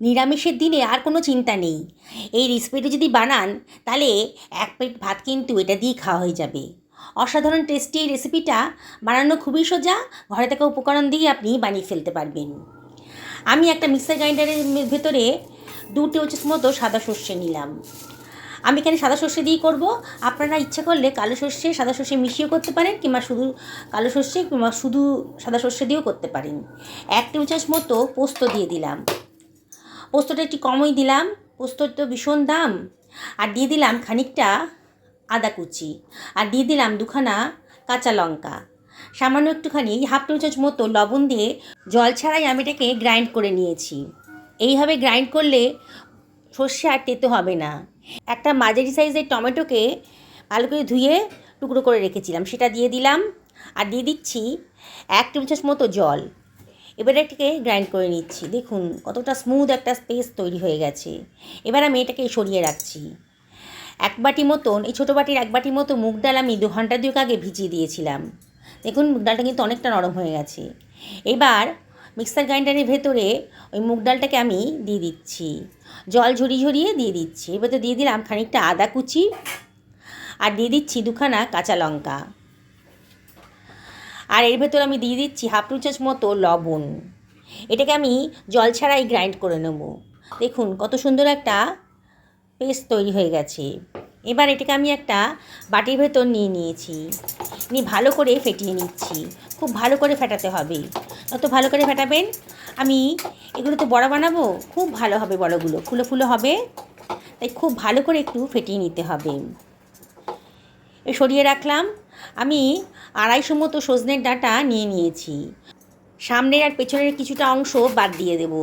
নিরামিষের দিনে আর কোনো চিন্তা নেই। এই রেসিপিটা যদি বানান, তাহলে এক প্লেট ভাত কিন্তু এটা দিয়েই খাওয়া হয়ে যাবে। অসাধারণ টেস্টি এই রেসিপিটা বানানো খুবই সোজা, ঘরে থাকা উপকরণ দিয়ে আপনি বানিয়ে ফেলতে পারবেন। আমি একটা মিক্সার গ্রাইন্ডারের ভেতরে দু টেবিল মতো সাদা সর্ষে নিলাম। আমি এখানে সাদা সর্ষে দিয়েই করব। আপনারা ইচ্ছা করলে কালো সর্ষে, সাদা সর্ষে মিশিয়েও করতে পারেন কিংবা শুধু কালো সর্ষে কিংবা শুধু সাদা সর্ষে দিয়েও করতে পারেন। এক টেবিল চামচ মতো পোস্ত দিয়ে দিলাম। পোস্তটা একটু কমই দিলাম। পোস্তর তো ভীষণ দাম। আর দিয়ে দিলাম খানিকটা আদা কুচি। আর দিয়ে দিলাম দুখানা কাঁচা লঙ্কা। সামান্য একটুখানি হাফ টেবিল চামচ মতো লবণ দিয়ে জল ছাড়াই আমি এটাকে গ্রাইন্ড করে নিয়েছি। এইভাবে গ্রাইন্ড করলে সর্ষে আর তেতো হবে না। একটা মাঝারি সাইজের টমেটোকে ভালো করে ধুয়ে টুকরো করে রেখেছিলাম। সেটা দিয়ে দিলাম। আর দিয়ে দিচ্ছি এক টেবিল চামচ মতো জল। এবার এটাকে গ্রাইন্ড করে নিচ্ছি। দেখুন, কতটা স্মুথ একটা স্পেস তৈরি হয়ে গেছে। এবার আমি এটাকে সরিয়ে রাখছি। এক বাটি মতন, এই ছোটো বাটির এক বাটি মতো মুগ ডাল আমি দু ঘণ্টা দুয়েক আগে ভিজিয়ে দিয়েছিলাম। দেখুন, মুগ ডালটা কিন্তু অনেকটা নরম হয়ে গেছে। এবার মিক্সার গ্রাইন্ডারের ভেতরে ওই মুগ ডালটাকে আমি দিয়ে দিচ্ছি। জল ঝরিয়ে ঝরিয়ে দিয়ে দিচ্ছি। এবার তো দিয়ে দিলাম খানিকটা আদা কুচি আর দিয়ে দিচ্ছি দুখানা কাঁচা লঙ্কা। আর এর ভেতর আমি দিয়ে দিচ্ছি হাফ টু চামচ মতো লবণ। এটাকে আমি জল ছাড়াই গ্রাইন্ড করে নেব। দেখুন কত সুন্দর একটা পেস্ট তৈরি হয়ে গেছে। এবার এটাকে আমি একটা বাটির ভেতর নিয়ে নিয়েছি। নিয়ে ভালো করে ফেটিয়ে নিচ্ছি। খুব ভালো করে ফেটাতে হবে। যত ভালো করে ফেটাবেন, আমি এগুলো তো বড়া বানাবো, খুব ভালো হবে বড়গুলো। ফুলো ফুলো হবে। তাই খুব ভালো করে একটু ফেটিয়ে নিতে হবে। সরিয়ে রাখলাম। আমি আড়াইশো মতো সজনের ডাঁটা নিয়ে নিয়েছি। সামনের আর পেছনের কিছুটা অংশ বাদ দিয়ে দেব।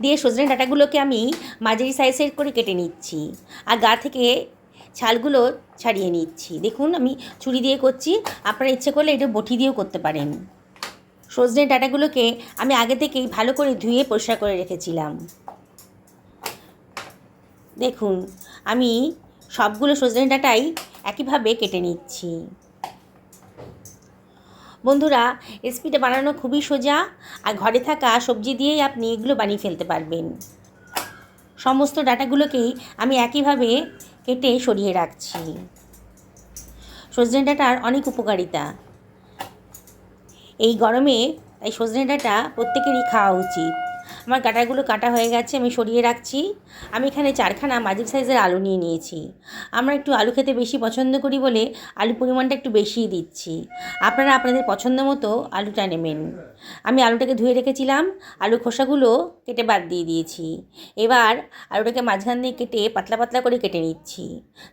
দিয়ে সজনের ডাঁটাগুলোকে আমি মাঝারি সাইজের করে কেটে নিচ্ছি আর গা থেকে ছালগুলো ছাড়িয়ে নিচ্ছি। দেখুন, আমি ছুরি দিয়ে করছি। আপনারা ইচ্ছে করলে এটা বটি দিয়েও করতে পারেন। সজনের ডাঁটাগুলোকে আমি আগে থেকেই ভালো করে ধুয়ে পরিষ্কার করে রেখেছিলাম। দেখুন, আমি সবগুলো সজনে ডাঁটাই একইভাবে কেটে নিচ্ছি। বন্ধুরা রেসিপিটা বানানো খুবই সোজা। আর ঘরে থাকা সবজি দিয়েই আপনি এগুলো বানিয়ে ফেলতে পারবেন। সমস্ত ডাটাগুলোকেই আমি একইভাবে কেটে সরিয়ে রাখছি। সজনে ডাটার অনেক উপকারিতা। এই গরমে তাই সজনে ডাটা প্রত্যেকেরই খাওয়া উচিত। আমার কাটাগুলো কাটা হয়ে গেছে, আমি সরিয়ে রাখছি। আমি এখানে চারখানা মাঝারি সাইজের আলু নিয়ে নিয়েছি। আমরা একটু আলু খেতে বেশি পছন্দ করি বলে আলু পরিমাণটা একটু বেশিই দিচ্ছি। আপনারা আপনাদের পছন্দ মতো আলুটা নেবেন। আমি আলুটাকে ধুয়ে রেখেছিলাম, আলু খোসাগুলো কেটে বাদ দিয়ে দিয়েছি। এবার আলুটাকে মাঝখান দিয়ে কেটে পাতলা পাতলা করে কেটে নিচ্ছি।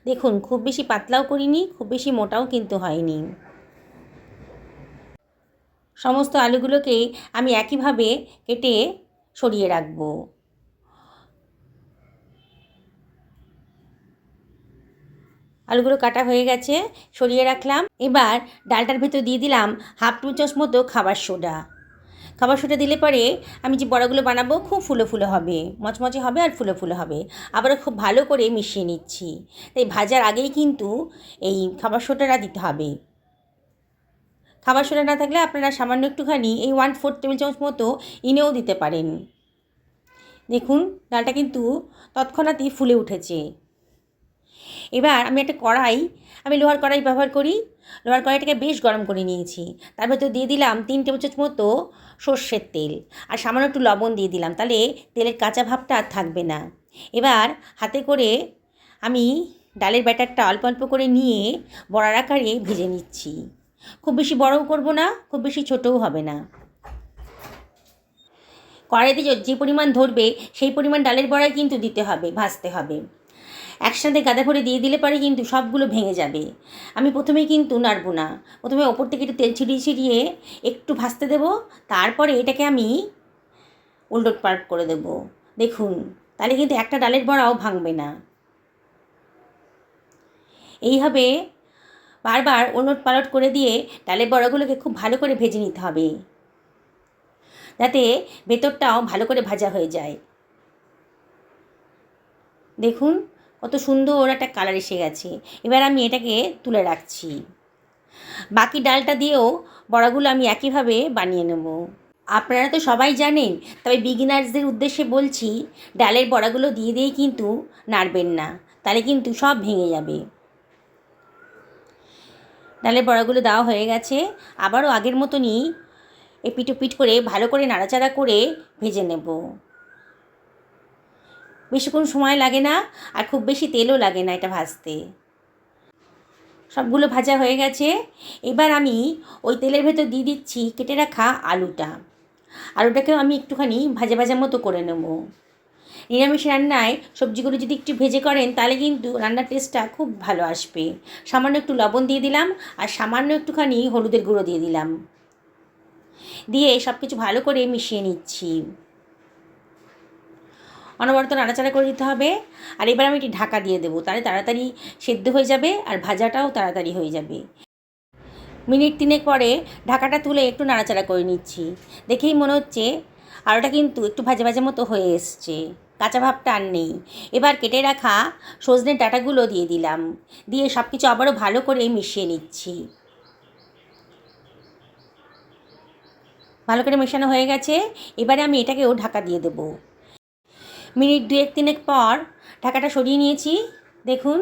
দেখুন, খুব বেশি পাতলাও করিনি, খুব বেশি মোটাও কিন্তু হয়নি। সমস্ত আলুগুলোকে আমি একইভাবে কেটে সরিয়ে রাখব। আলুগুলো কাটা হয়ে গেছে, সরিয়ে রাখলাম। এবার ডালটার ভেতর দিয়ে দিলাম হাফ টু চামচ মতো খাবার সোডা। খাবার সোডা দিলে পরে আমি যে বড়াগুলো বানাবো খুব ফুলো ফুলো হবে, মচমচে হবে আর ফুলো ফুলো হবে। আবার খুব ভালো করে মিশিয়ে নিচ্ছি। তাই ভাজার আগেই কিন্তু এই খাবার সোডাটা দিতে হবে। খাবার সোডা না থাকলে আপনারা সামান্য একটুখানি এই ওয়ান ফোর টেবিল চামচ মতো ইনেও দিতে পারেন। দেখুন, ডালটা কিন্তু তৎক্ষণাৎই ফুলে উঠেছে। এবার আমি একটা কড়াই, আমি লোহার কড়াই ব্যবহার করি। লোহার কড়াইটাকে বেশ গরম করে নিয়েছি। তার ভেতর দিয়ে দিলাম তিন টেবিল চামচ মতো সর্ষের তেল। আর সামান্য একটু লবণ দিয়ে দিলাম, তাহলে তেলের কাঁচা ভাবটা আর থাকবে না। এবার হাতে করে আমি ডালের ব্যাটারটা অল্প অল্প করে নিয়ে বড়ার আকারে ভেজে নিচ্ছি। খুব বেশি বড়ও করব না, খুব বেশি ছোটও হবে না। কড়াইতে যে পরিমাণ ধরবে, সেই পরিমাণ ডালের বড়াই কিন্তু দিতে হবে, ভাজতে হবে। একসাথে গাদা ভরে দিয়ে দিলে পরে কিন্তু সবগুলো ভেঙে যাবে। আমি প্রথমেই কিন্তু নাড়বো না। প্রথমে ওপর থেকে একটু তেল ছিটিয়ে ছিটিয়ে একটু ভাজতে দেবো, তারপরে এটাকে আমি উল্টোট পাল্ট করে দেবো। দেখুন, তাহলে কিন্তু একটা ডালের বড়াও ভাঙবে না। এইভাবে বারবার ওলট পালট করে দিয়ে ডালের বড়াগুলোকে খুব ভালো করে ভেজে নিতে হবে। যাতে ভেতরটাও ভালো করে ভাজা হয়ে যায়। দেখুন, কত সুন্দর একটা কালার এসে গেছে। এবার আমি এটাকে তুলে রাখছি। বাকি ডালটা দিয়েও বড়াগুলো আমি একইভাবে বানিয়ে নেব। আপনারা তো সবাই জানেন, তবে বিগিনার্সদের উদ্দেশ্যে বলছি, ডালের বড়াগুলো দিয়ে দিয়েই কিন্তু নাড়বেন না, তাহলে কিন্তু সব ভেঙে যাবে। ডালের বড়াগুলো দেওয়া হয়ে গেছে, আবারও আগের মতনই এপিট ওপিট করে ভালো করে নাড়াচাড়া করে ভেজে নেব। বেশিক্ষণ সময় লাগে না আর খুব বেশি তেলও লাগে না এটা ভাজতে। সবগুলো ভাজা হয়ে গেছে, এবার আমি ওই তেলের ভেতর দিয়ে দিচ্ছি কেটে রাখা আলুটা। আলুটাকেও আমি একটুখানি ভাজা ভাজা মতো করে নেব। নিরামিষ রান্নায় সবজিগুলো যদি একটু ভেজে করেন, তাহলে কিন্তু রান্নার টেস্টটা খুব ভালো আসবে। সামান্য একটু লবণ দিয়ে দিলাম, আর সামান্য একটুখানি হলুদের গুঁড়ো দিয়ে দিলাম। দিয়ে সব কিছু ভালো করে মিশিয়ে নিচ্ছি। অনবরত নাড়াচাড়া করে দিতে হবে। আর এবার আমি একটি ঢাকা দিয়ে দেবো, তাহলে তাড়াতাড়ি সেদ্ধ হয়ে যাবে, আর ভাজাটাও তাড়াতাড়ি হয়ে যাবে। মিনিট তিনেক পরে ঢাকাটা তুলে একটু নাড়াচাড়া করে নিচ্ছি। দেখেই মনে হচ্ছে আলুটা কিন্তু একটু ভাজা ভাজা মতো হয়ে এসছে। কাঁচা ভাবটা আর নেই। এবার কেটে রাখা সজনের ডাটাগুলো দিয়ে দিলাম। দিয়ে সব কিছু আবারও ভালো করে মিশিয়ে নিচ্ছি। ভালো করে মেশানো হয়ে গেছে। এবারে আমি এটাকেও ঢাকা দিয়ে দেবো। মিনিট দুয়েক তিনেক পর ঢাকাটা সরিয়ে নিয়েছি। দেখুন,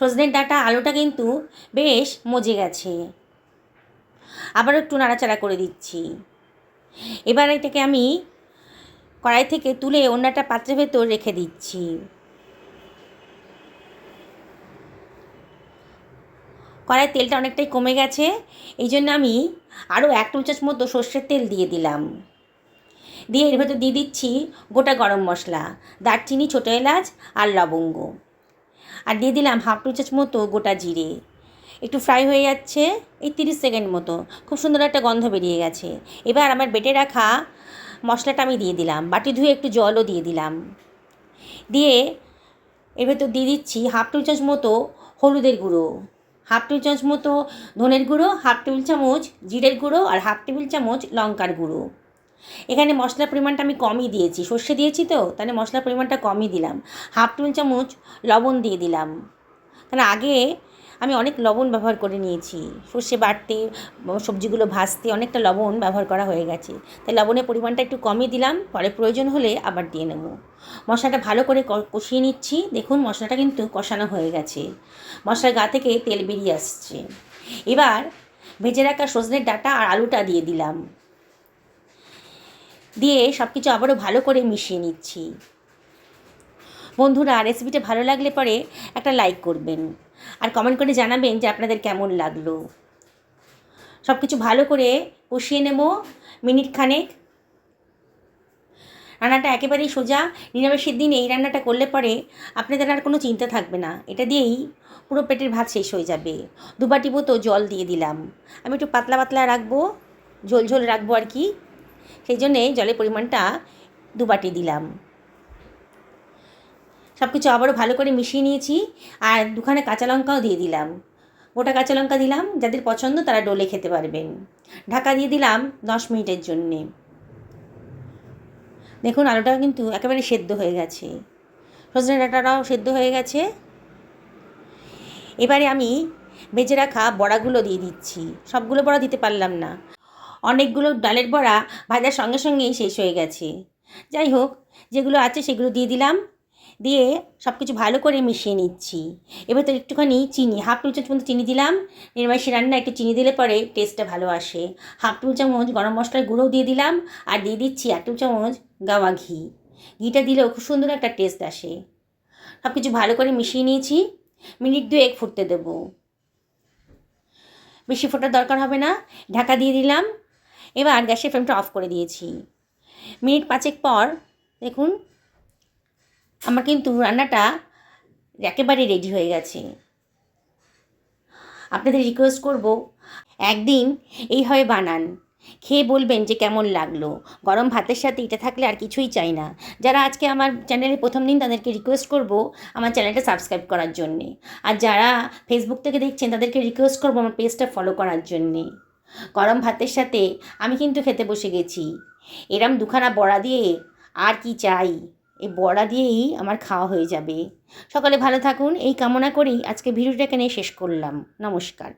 সজনের ডাটা আলুটা কিন্তু বেশ মজে গেছে। আবার একটু নাড়াচাড়া করে দিচ্ছি। এবার এটাকে আমি কড়াই থেকে তুলে অন্যটা পাত্রের ভেতর রেখে দিচ্ছি। কড়াই তেলটা অনেকটাই কমে গেছে, এই জন্য আমি আরও এক টেবিল চামচ মতো সর্ষের তেল দিয়ে দিলাম। দিয়ে এর ভেতর দিয়ে দিচ্ছি গোটা গরম মশলা, দারচিনি, ছোটো এলাচ আর লবঙ্গ। আর দিয়ে দিলাম হাফ টেবিল চামচ মতো গোটা জিরে। একটু ফ্রাই হয়ে যাচ্ছে, এই তিরিশ সেকেন্ড মতো। খুব সুন্দর একটা গন্ধ বেরিয়ে গেছে। এবার আমার বেটে রাখা মশলাটা আমি দিয়ে দিলাম, বাটি ধুয়ে একটু জলও দিয়ে দিলাম। দিয়ে এর ভেতর দিয়ে দিচ্ছি হাফ টেবিল চামচ মতো হলুদের গুঁড়ো। হাফ টেবিল চামচ মতো ধনের গুঁড়ো, হাফ টেবিল চামচ জিরের গুঁড়ো আর হাফ টেবিল চামচ লঙ্কার গুঁড়ো। এখানে মশলার পরিমাণটা আমি কমই দিয়েছি, সর্ষে দিয়েছি তো, তাহলে মশলার পরিমাণটা কমই দিলাম। হাফ টেবিল চামচ লবণ দিয়ে দিলাম। কারণ আগে আমি অনেক লবণ ব্যবহার করে নিয়েছি। সর্ষে বাটতে সবজিগুলো ভাজতে অনেকটা লবণ ব্যবহার করা হয়ে গেছে। তাই লবণের পরিমাণটা একটু কমই দিলাম, পরে প্রয়োজন হলে আবার দিয়ে নেব। মশলাটা ভালো করে কষিয়ে নিচ্ছি। দেখুন, মশলাটা কিন্তু কষানো হয়ে গেছে। মশলার গা থেকে তেল বেরিয়ে আসছে। এবার ভেজে রাখা সজনের ডাটা আর আলুটা দিয়ে দিলাম। দিয়ে সব কিছু আবারও ভালো করে মিশিয়ে নিচ্ছি। বন্ধুরা রেসিপিটা ভালো লাগলে পরে একটা লাইক করবেন। আর কমেন্ট করে জানাবেন যে আপনাদের কেমন লাগল। সব কিছু ভালো করে কষিয়ে নেব মিনিট খানেক। রান্নাটা একেবারেই সোজা, নিরামিষের দিন এই রান্নাটা করলে পরে আপনাদের আর কোনো চিন্তা থাকবে না। এটা দিয়েই পুরো পেটের ভাত শেষ হয়ে যাবে। দুবাটি মতো জল দিয়ে দিলাম। আমি একটু পাতলা পাতলা রাখব, ঝোল ঝোল রাখব আর কি। সেই জন্যে জলের পরিমাণটা দুবাটি দিলাম। সব কিছু আবারও ভালো করে মিশিয়ে নিয়েছি আর দুখানে কাঁচা লঙ্কাও দিয়ে দিলাম। গোটা কাঁচা লঙ্কা দিলাম, যাদের পছন্দ তারা ডোলে খেতে পারবেন। ঢাকা দিয়ে দিলাম দশ মিনিটের জন্যে। দেখুন, আলুটা কিন্তু একেবারে সেদ্ধ হয়ে গেছে। সজনে ডাঁটাটাও সেদ্ধ হয়ে গেছে। এবারে আমি ভেজে রাখা বড়াগুলো দিয়ে দিচ্ছি। সবগুলো বড়া দিতে পারলাম না। অনেকগুলো ডালের বড়া ভাজার সঙ্গে সঙ্গেই শেষ হয়ে গেছে। যাই হোক, যেগুলো আছে সেগুলো দিয়ে দিলাম। দিয়ে সব কিছু ভালো করে মিশিয়ে নিচ্ছি। এবার তো একটুখানি চিনি, হাফ টু চামচ চিনি দিলাম। নির্মাসী রান্না একটু চিনি দিলে পরে টেস্টটা ভালো আসে। হাফ টু চামচ গরম মশলার গুঁড়োও দিয়ে দিলাম আর দিয়ে দিচ্ছি এক টু চামচ গাওয়া ঘি। ঘিটা দিলেও খুব সুন্দর একটা টেস্ট আসে। সব কিছু ভালো করে মিশিয়ে নিয়েছি। মিনিট দুয়েক ফুটতে দেবো। বেশি ফোটার দরকার হবে না। ঢাকা দিয়ে দিলাম। এবার গ্যাসের ফ্লেমটা অফ করে দিয়েছি। মিনিট পাঁচেক পর দেখুন আমার কিন্তু রান্নাটা একেবারে রেডি হয়ে গেছে। আপনাদের রিকোয়েস্ট করব, একদিন এইভাবে বানান। খেয়ে বলবেন যে কেমন লাগল। গরম ভাতের সাথে এটা থাকলে আর কিছুই চাই না। যারা আজকে আমার চ্যানেলে প্রথম দিন তাদেরকে রিকোয়েস্ট করব আমার চ্যানেলটা সাবস্ক্রাইব করার জন্যে। আর যারা ফেসবুক থেকে দেখছেন তাদেরকে রিকোয়েস্ট করব আমার পেজটা ফলো করার জন্যে। গরম ভাতের সাথে আমি কিন্তু খেতে বসে গেছি। এরম দুখানা বড়া দিয়ে আর কি চাই? এই বড়া দিয়েই আমার খাওয়া হয়ে যাবে। সকালে ভালো থাকুন, এই কামনা করেই আজকে ভিডিওটা এখানে শেষ করলাম। নমস্কার।